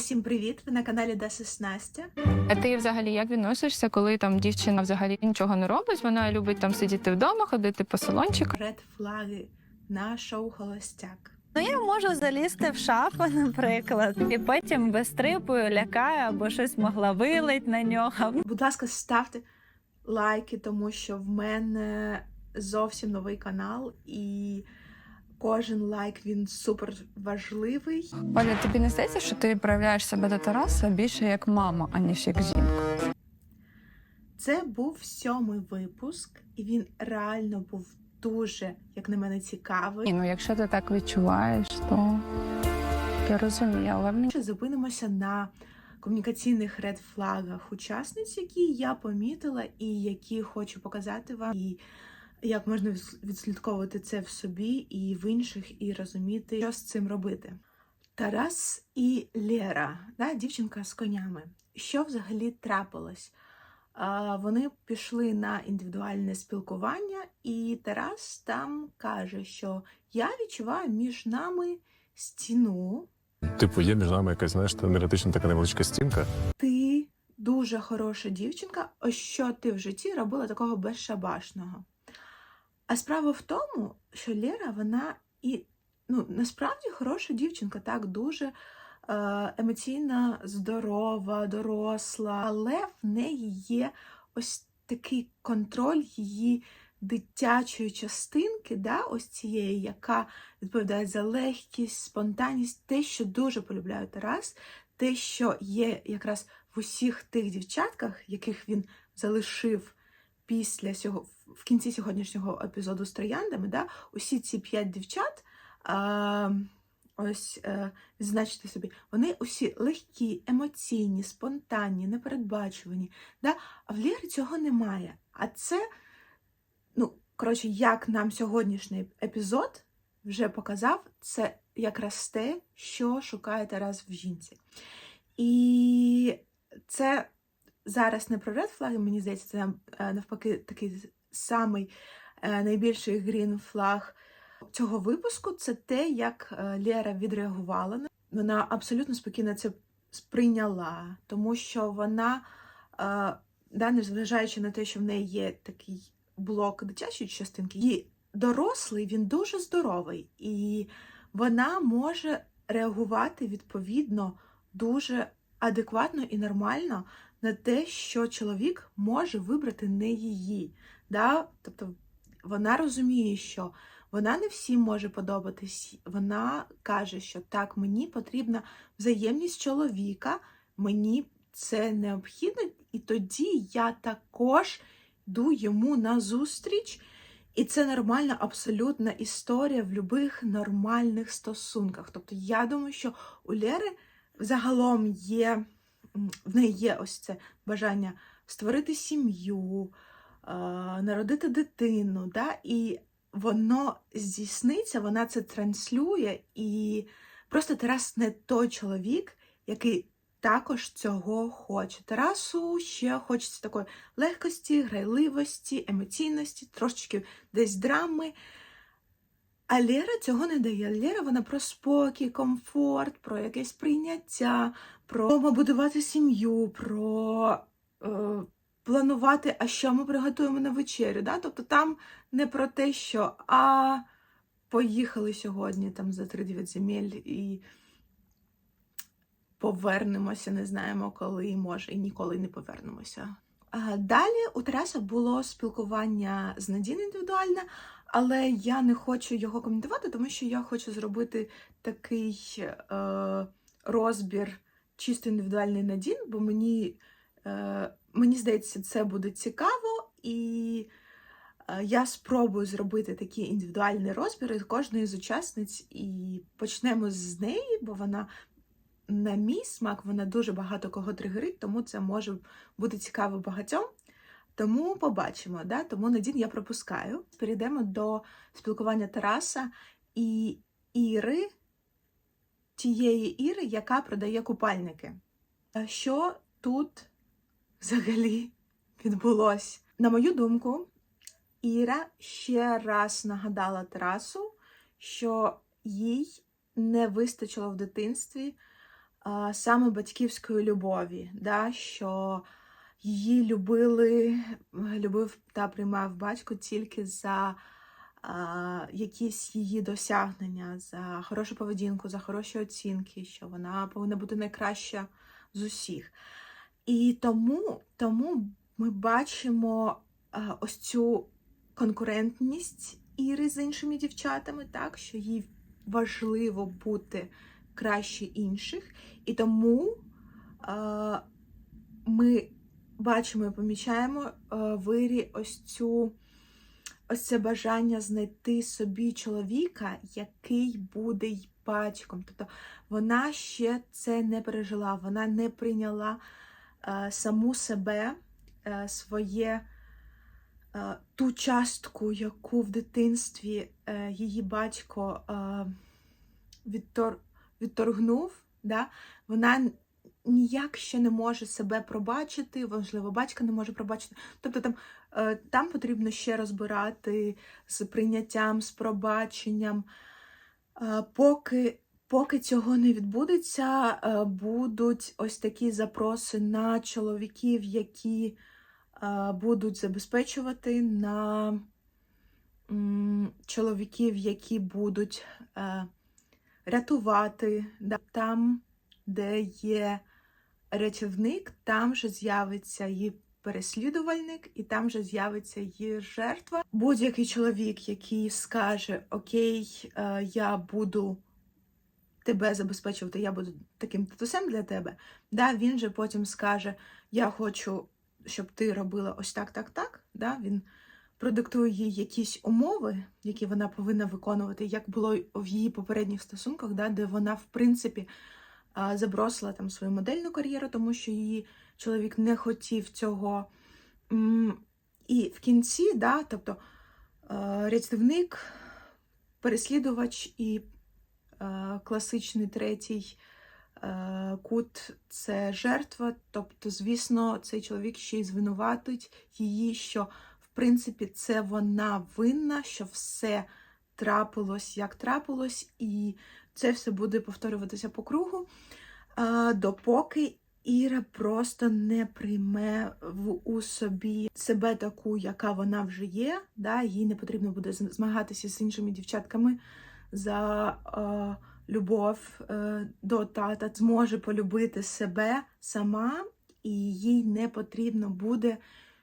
Усім привіт! Ви на каналі Дасис Настя. А ти взагалі як відносишся, коли там дівчина взагалі нічого не робить? Вона любить там сидіти вдома, ходити по салончику. Ред флаги на шоу Холостяк. Ну, я можу залізти в шафу, наприклад, і потім вистрибую, лякаю або щось могла вилить на нього. Будь ласка, ставте лайки, тому що в мене зовсім новий канал, і кожен лайк він супер важливий. Оля, тобі не здається, що ти проявляєш себе до Тараса більше як мама, аніж як жінка? Це був сьомий випуск, і він реально був дуже, як на мене, цікавий. Ні, ну якщо ти так відчуваєш, то я розумію, але мені зупинимося на комунікаційних редфлагах учасниць, які я помітила, і які хочу показати вам, і як можна відслідковувати це в собі і в інших, і розуміти, що з цим робити. Тарас і Лера, да, дівчинка з конями. Що взагалі трапилось? Вони пішли на індивідуальне спілкування, і Тарас там каже, що я відчуваю між нами стіну. Типу, є між нами якась, знаєш, енергетична така невеличка стінка. ти дуже хороша дівчинка, ось що ти в житті робила такого безшабашного. А справа в тому, що Лера, вона і ну, насправді хороша дівчинка, так, дуже е, емоційно здорова, доросла, але в неї є ось такий контроль її дитячої частинки, да, ось цієї, яка відповідає за легкість, спонтанність, те, що дуже полюбляє Тарас, те, що є якраз в усіх тих дівчатках, яких він залишив після сього, в кінці сьогоднішнього епізоду з трояндами, да, усі ці п'ять дівчат, а, ось е, відзначте собі, вони усі легкі, емоційні, спонтанні, непередбачувані. Да? А в Лєри цього немає. А це, ну, коротше, як нам сьогоднішній епізод вже показав, це якраз те, що шукає Тарас в жінці. І це зараз не про Flag, мені здається, це е, навпаки такий самий е, найбільший грін флаг цього випуску. Це те, як е, Лера відреагувала. Вона абсолютно спокійно це сприйняла, тому що вона, е, да, незважаючи на те, що в неї є такий блок дитячої частинки, її дорослий він дуже здоровий, і вона може реагувати відповідно дуже адекватно і нормально на те, що чоловік може вибрати не її. Да? Тобто вона розуміє, що вона не всім може подобатись. Вона каже, що так, мені потрібна взаємність чоловіка, мені це необхідно, і тоді я також йду йому на зустріч. І це нормальна абсолютна історія в будь-яких нормальних стосунках. Тобто, я думаю, що у Лєри загалом є, в неї є ось це бажання створити сім'ю, народити дитину, да? і воно здійсниться, вона це транслює, і просто Тарас не той чоловік, який також цього хоче. Тарасу ще хочеться такої легкості, грайливості, емоційності, трошечки десь драми. А Лера цього не дає. Лера вона про спокій, комфорт, про якесь прийняття, про будувати сім'ю, про е, планувати, а що ми приготуємо на вечерю. Да? Тобто там не про те, що а поїхали сьогодні там за 3-9 земель і повернемося, не знаємо коли, може, і ніколи не повернемося. Далі у Тараса було спілкування з Надіною індивідуальне, але я не хочу його коментувати, тому що я хочу зробити такий е, розбір чисто індивідуальний Надін, бо мені, е, мені здається, це буде цікаво, і е, я спробую зробити такі індивідуальні розбіри кожної з учасниць, і почнемо з неї, бо вона. На мій смак вона дуже багато кого тригерить, тому це може бути цікаво багатьом. Тому побачимо, да? тому Надін я пропускаю. Перейдемо до спілкування Тараса і Іри, тієї Іри, яка продає купальники. Що тут взагалі відбулось? На мою думку, Іра ще раз нагадала Тарасу, що їй не вистачило в дитинстві а, саме батьківської любові, да, що її любили, любив та приймав батько тільки за а, якісь її досягнення, за хорошу поведінку, за хороші оцінки, що вона повинна бути найкраща з усіх. І тому, тому ми бачимо а, ось цю конкурентність Іри з іншими дівчатами, так, що їй важливо бути краще інших. І тому а, ми бачимо і помічаємо а, в Ірі ось цю ось це бажання знайти собі чоловіка, який буде й батьком. Тобто вона ще це не пережила, вона не прийняла е, саму себе, е, своє е, ту частку, яку в дитинстві е, її батько е, відтор, відторгнув. Да? Вона ніяк ще не може себе пробачити, можливо, батька не може пробачити. Тобто там, е, там потрібно ще розбирати з прийняттям, з пробаченням. Е, Поки, поки цього не відбудеться, е, будуть ось такі запроси на чоловіків, які е, будуть забезпечувати, на чоловіків, які будуть е, рятувати. Там, де є рятівник, там же з'явиться її переслідувальник, і там же з'явиться її жертва. Будь-який чоловік, який скаже: Окей, я буду тебе забезпечувати, я буду таким татусем для тебе. Да, він же потім скаже: Я хочу, щоб ти робила ось так, так, так. Да, він продиктує їй якісь умови, які вона повинна виконувати, як було в її попередніх стосунках, да, де вона, в принципі, забросила там свою модельну кар'єру, тому що її чоловік не хотів цього. І в кінці, да, тобто рятівник, переслідувач і класичний третій е, кут це жертва. Тобто, звісно, цей чоловік ще й звинуватить її, що в принципі це вона винна, що все трапилось, як трапилось, і це все буде повторюватися по кругу, допоки Іра просто не прийме в у собі себе таку, яка вона вже є. Да? Їй не потрібно буде змагатися з іншими дівчатками за е, любов е, до тата, зможе полюбити себе сама, і їй не потрібно буде,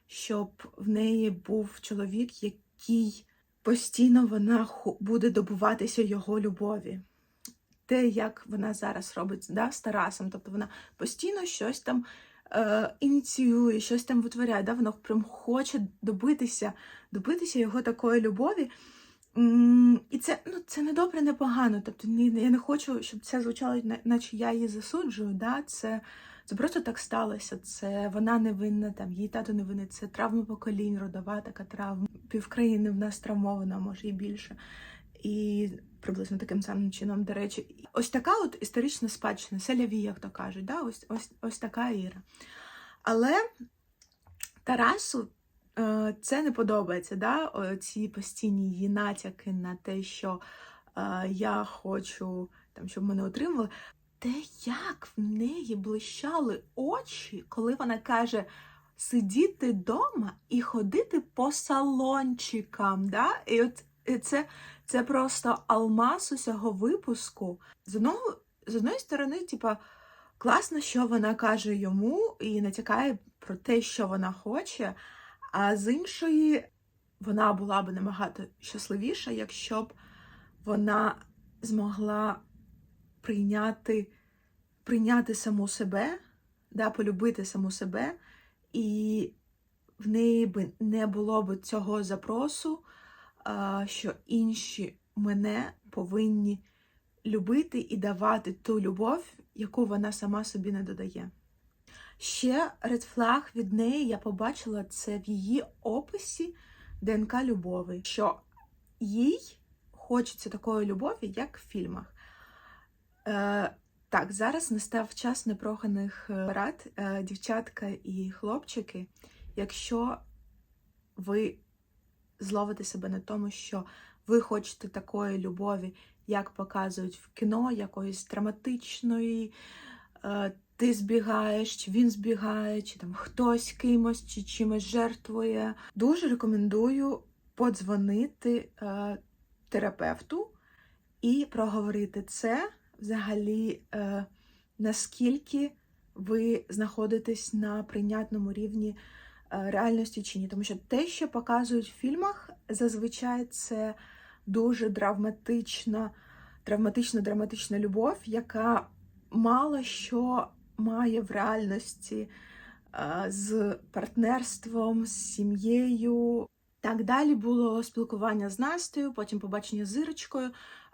щоб в неї був чоловік, який постійно вона буде добуватися його любові. Те, як вона зараз робить да, з Тарасом, тобто вона постійно щось там е, ініціює, щось там витворяє, да, вона прям хоче добитися, добитися його такої любові. І це, ну, це не добре, не погано. Тобто я не хочу, щоб це звучало, на- наче я її засуджую. Да? Це, це просто так сталося. Це вона не винна, там, її тато не винний, це травма поколінь, родова така травма. Півкраїни в нас травмована, може і більше. І приблизно таким самим чином, до речі, ось така от історична спадщина, селяві, як то кажуть, да? ось, ось, ось така Іра. Але Тарасу це не подобається, да? Ці постійні її натяки на те, що е, я хочу, там, щоб мене отримували. Те, як в неї блищали очі, коли вона каже сидіти вдома і ходити по салончикам. Да? І от і це, це просто алмаз усього випуску. З одного, з одної сторони, типа, класно, що вона каже йому і натякає про те, що вона хоче, а з іншої, вона була б набагато щасливіша, якщо б вона змогла прийняти, прийняти саму себе, да, полюбити саму себе, і в неї би не було б цього запросу, що інші мене повинні любити і давати ту любов, яку вона сама собі не додає. Ще редфлаг від неї я побачила це в її описі ДНК любові, що їй хочеться такої любові, як в фільмах. Е, так, зараз настав час непроханих е, рад, е, дівчатка і хлопчики. Якщо ви зловите себе на тому, що ви хочете такої любові, як показують в кіно, якоїсь драматичної, е, ти збігаєш, чи він збігає, чи там хтось кимось, чи чимось жертвує. Дуже рекомендую подзвонити е, терапевту і проговорити це взагалі, е, наскільки ви знаходитесь на прийнятному рівні е, реальності чи ні. Тому що те, що показують в фільмах, зазвичай це дуже травматична, травматична, драматична любов, яка мало що має в реальності е, з партнерством, з сім'єю. Так далі було спілкування з Настею, потім побачення з Ірочкою.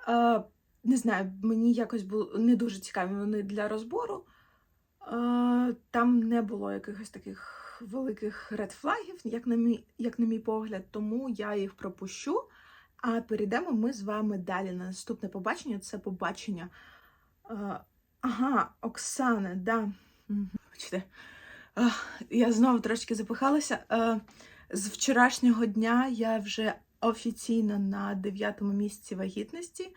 Е, не знаю, мені якось було не дуже цікаві вони для розбору. Е, там не було якихось таких великих редфлагів, як на мій, як на мій погляд, тому я їх пропущу. А перейдемо ми з вами далі на наступне побачення. Це побачення. Ага, Оксана, да. Бачите, я знову трошки запихалася. Е, з вчорашнього дня я вже офіційно на дев'ятому місці вагітності,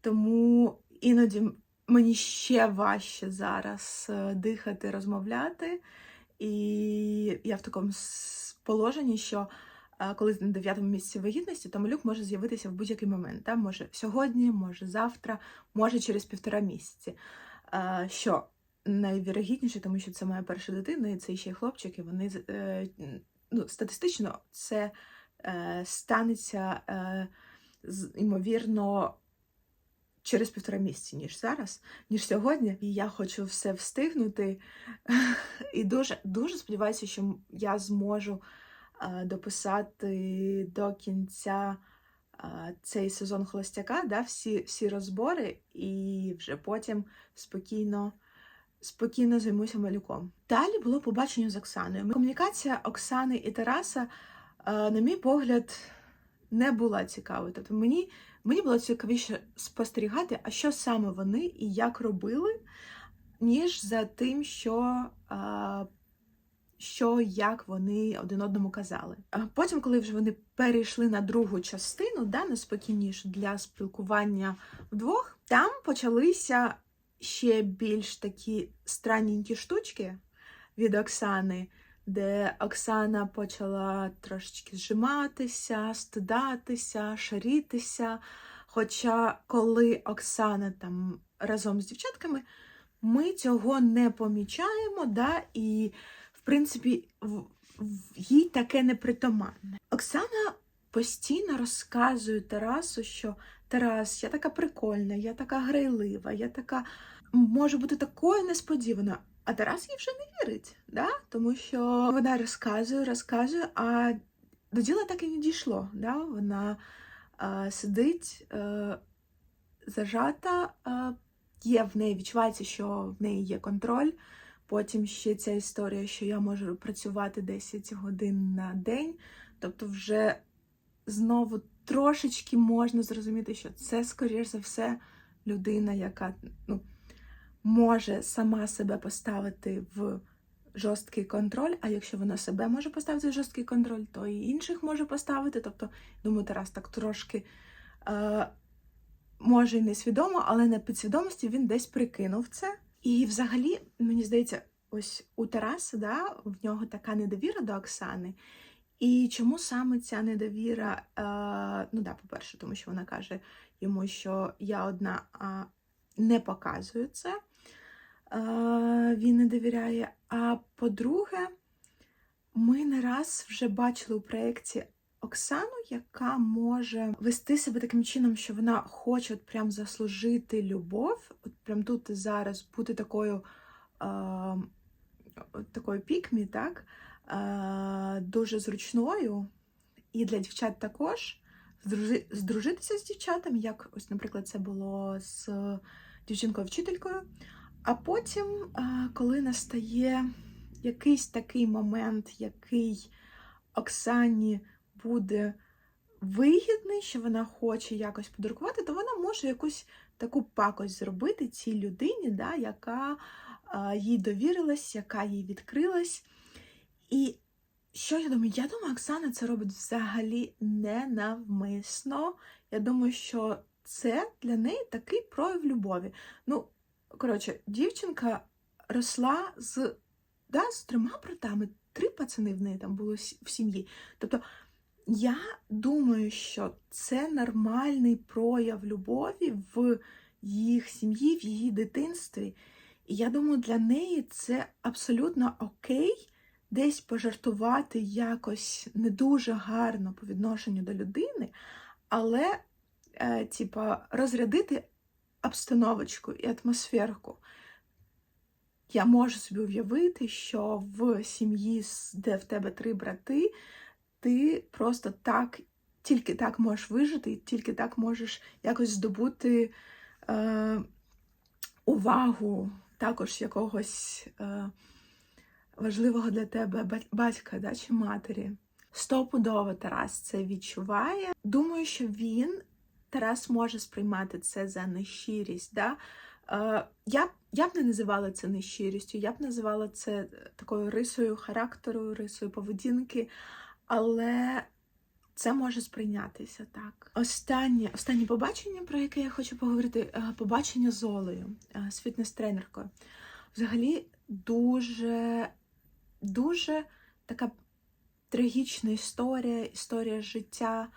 тому іноді мені ще важче зараз е, дихати, розмовляти. І я в такому положенні, що е, коли на дев'ятому місці вагітності, то малюк може з'явитися в будь-який момент. Та? Може сьогодні, може завтра, може через півтора місяці. Що найвірогідніше, тому що це моя перша дитина, і це ще й хлопчик, і вони е, ну, статистично це е, станеться е, ймовірно через півтора місяці, ніж зараз, ніж сьогодні. І я хочу все встигнути. І дуже, дуже сподіваюся, що я зможу дописати до кінця цей сезон холостяка, да, всі, всі розбори, і вже потім спокійно. Спокійно займуся малюком. Далі було побачення з Оксаною. Комунікація Оксани і Тараса, е, на мій погляд, не була цікавою. Тобто мені, мені було цікавіше спостерігати, а що саме вони і як робили, ніж за тим, що, е, що як вони один одному казали. Потім, коли вже вони перейшли на другу частину, да, на спокійнішу для спілкування вдвох, там почалися ще більш такі странненькі штучки від Оксани, де Оксана почала трошечки зжиматися, стидатися, шарітися. Хоча, коли Оксана там разом з дівчатками, ми цього не помічаємо, да, і, в принципі, їй таке непритаманне. Оксана постійно розказує Тарасу, що Тарас, я така прикольна, я така грайлива, я така можу бути такою несподіваною. А Тарас їй вже не вірить, да? тому що вона розказує, розказує, а до діла так і не дійшло. Да? Вона е, сидить е, зажата, е, є в неї, відчувається, що в неї є контроль. Потім ще ця історія, що я можу працювати 10 годин на день. Тобто, вже знову трошечки можна зрозуміти, що це, скоріш за все, людина, яка ну, може сама себе поставити в жорсткий контроль. А якщо вона себе може поставити в жорсткий контроль, то і інших може поставити. Тобто, думаю, Тарас так трошки. Е, Може, і не свідомо, але на підсвідомості він десь прикинув це. І взагалі, мені здається, ось у Тараса, да, в нього така недовіра до Оксани. І чому саме ця недовіра? Е, ну да, по-перше, тому що вона каже йому, що я одна а не показую це. Е, він не довіряє. А по-друге, ми не раз вже бачили у проєкті Оксану, яка може вести себе таким чином, що вона хоче от прям заслужити любов, от прям тут і зараз бути такою, е, такою пікмі, так? Е, дуже зручною. І для дівчат також здружи, здружитися з дівчатами, як ось, наприклад, це було з дівчинкою-вчителькою. А потім, е, коли настає якийсь такий момент, який Оксані буде вигідний, що вона хоче якось подарувати, то вона може якусь таку пакость зробити цій людині, да, яка е, їй довірилась, яка їй відкрилась. І що я думаю? Я думаю, Оксана це робить взагалі ненавмисно. Я думаю, що це для неї такий прояв любові. Ну, коротше, дівчинка росла з, да, з трьома братами, три пацани в неї там було в сім'ї. Тобто я думаю, що це нормальний прояв любові в їх сім'ї, в її дитинстві. І я думаю, для неї це абсолютно окей десь пожартувати якось не дуже гарно по відношенню до людини, але, е, типа, розрядити обстановочку і атмосферку. Я можу собі уявити, що в сім'ї, де в тебе три брати, ти просто так, тільки так можеш вижити, тільки так можеш якось здобути е, увагу також якогось е, важливого для тебе батька да, чи матері. Стопудово Тарас це відчуває. Думаю, що він, Тарас, може сприймати це за нещирість. Да? Е, я, я б не називала це нещирістю, я б називала це такою рисою характеру, рисою поведінки, але це може сприйнятися так. Останнє, останнє побачення, про яке я хочу поговорити, е, побачення з Олею, е, з фітнес-тренеркою. Взагалі дуже, дуже така трагічна історія, історія життя.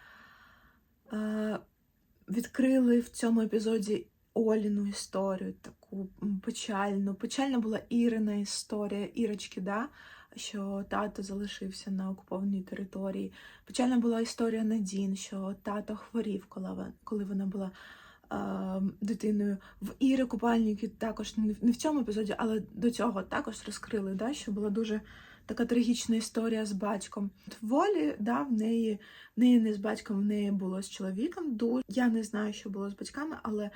Е, Відкрили в цьому епізоді Оліну історію, таку печальну. Печальна була Ірина історія, Ірочки, да? Що тато залишився на окупованій території. Печальна була історія Надін, що тато хворів, коли вона, була е, дитиною. В Іри Купальники також не в- цьому епізоді, але до цього також розкрили, да, що була дуже така трагічна історія з батьком. В волі, да, в неї, в неї не з батьком, в неї було з чоловіком. Я не знаю, що було з батьками, але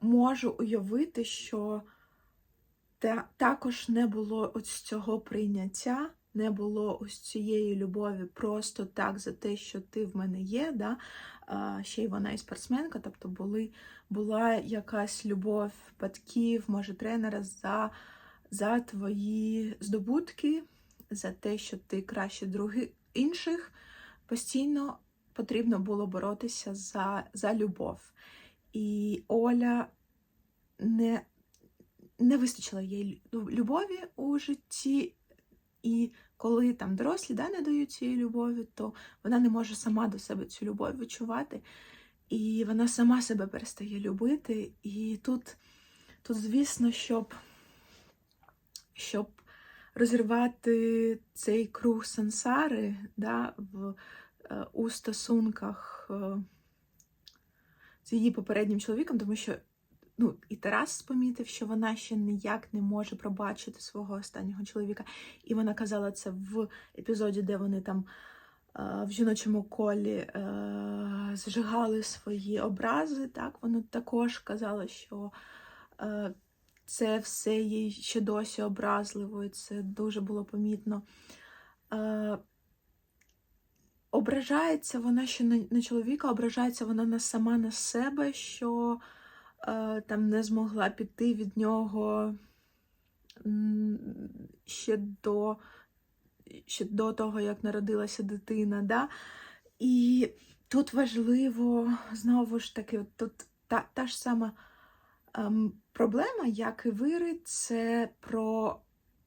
можу уявити, що та, також не було ось цього прийняття, не було ось цієї любові просто так за те, що ти в мене є. Да? А, ще й вона і спортсменка, тобто були, була якась любов батьків, може, тренера за, за твої здобутки, за те, що ти краще других інших. Постійно потрібно було боротися за, за любов. І Оля не, не вистачило їй любові у житті, і коли там дорослі да, не дають цієї любові, то вона не може сама до себе цю любов відчувати, і вона сама себе перестає любити. І тут, тут звісно, щоб, щоб розірвати цей круг сансари да, в, е, у стосунках е, з її попереднім чоловіком, тому що ну, і Тарас помітив, що вона ще ніяк не може пробачити свого останнього чоловіка. І вона казала це в епізоді, де вони там е, в жіночому колі е, зжигали свої образи. Так, вона також казала, що е, це все їй ще досі образливо, і це дуже було помітно. Е, ображається вона ще на, чоловіка, ображається вона на сама на себе, що там не змогла піти від нього ще до, ще до того, як народилася дитина. Да? І тут важливо, знову ж таки, тут та, та ж сама ем, проблема, як і вири, це про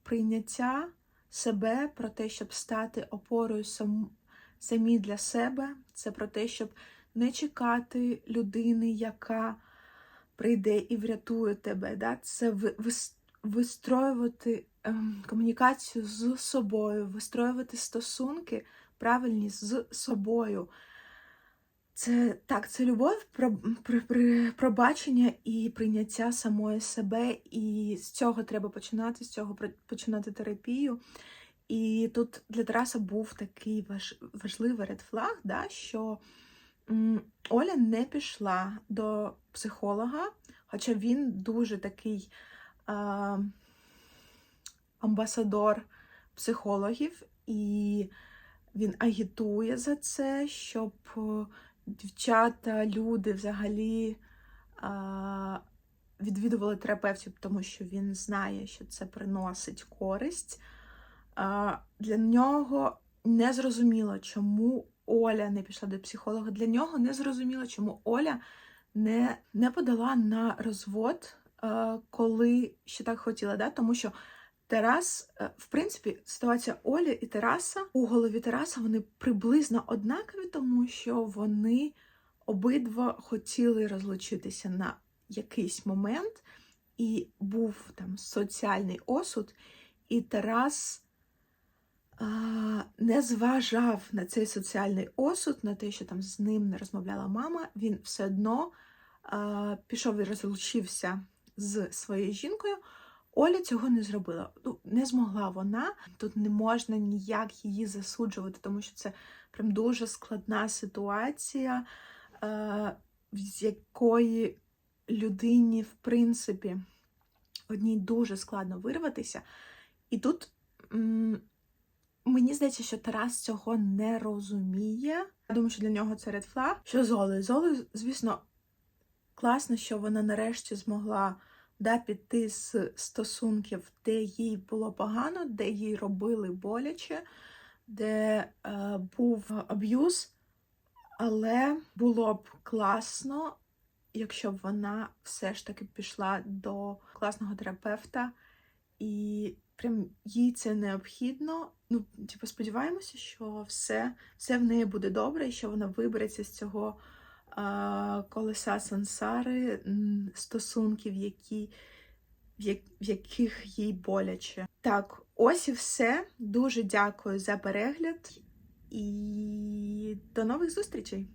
прийняття себе, про те, щоб стати опорою сам, самі для себе. Це про те, щоб не чекати людини, яка прийде і врятує тебе. Да? Це вистроювати ем, комунікацію з собою, вистроювати стосунки правильні з собою. Це так, це любов, про, про, про, пробачення і прийняття самої себе. І з цього треба починати, з цього починати терапію. І тут для Тараса був такий важ, важливий редфлаг, да, що Оля не пішла до психолога, хоча він дуже такий а, амбасадор психологів, і він агітує за це, щоб е, дівчата, люди взагалі а, відвідували терапевтів, тому що він знає, що це приносить користь. А, Для нього не зрозуміло, чому Оля не пішла до психолога. Для нього не зрозуміло, чому Оля не, не подала на розвод е, коли ще так хотіла, да? тому що Тарас, е, в принципі, ситуація Олі і Тараса у голові Тараса вони приблизно однакові, тому що вони обидва хотіли розлучитися на якийсь момент, і був там соціальний осуд, і Тарас а, не зважав на цей соціальний осуд, на те, що там з ним не розмовляла мама, він все одно а, пішов і розлучився з своєю жінкою. Оля цього не зробила. Ну, не змогла вона. Тут не можна ніяк її засуджувати, тому що це прям дуже складна ситуація, е, з якої людині, в принципі, одній дуже складно вирватися. І тут мені здається, що Тарас цього не розуміє. Я думаю, що для нього це flag. Що з Олею? З Олею, звісно, класно, що вона нарешті змогла да, піти з стосунків, де їй було погано, де їй робили боляче, де е, був аб'юз, але було б класно, якщо б вона все ж таки пішла до класного терапевта, і прям їй це необхідно. Ну, типу, сподіваємося, що все, все в неї буде добре, і що вона вибереться з цього а, колеса сансари, стосунків, які, в, як, в яких їй боляче. Так, ось і все. Дуже дякую за перегляд і до нових зустрічей!